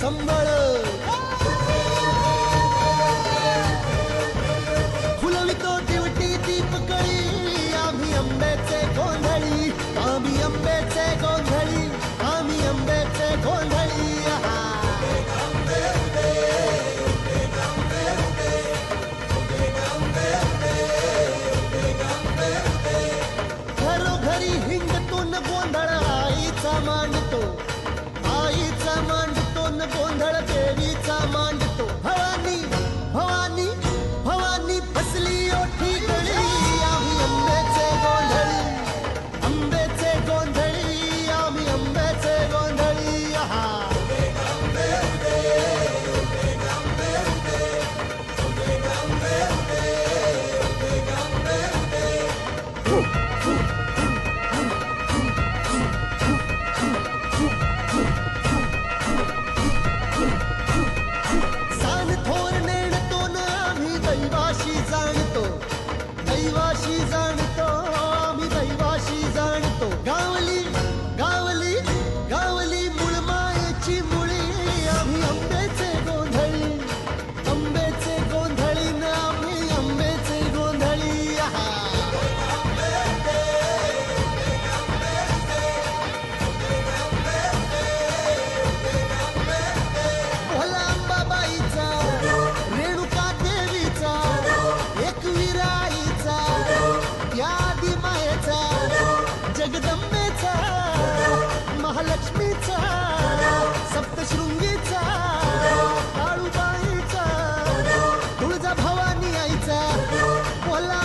संबळ फुलवितो दिवटी दीपकळी. आम्ही आंब्याचे गोंधळी. आम्ही आंब्याचे गोंधळी. आम्ही आंब्याचे गोंधळी. घरोघरी हिंडतो न गोंधळ आईचा मानतो. दैवाशी जाणतो. दैवाशी जाणतो महालक्ष्मीचा सप्तशृंगीचा काळूबाईचा तुळजा भवानी आईचा भोला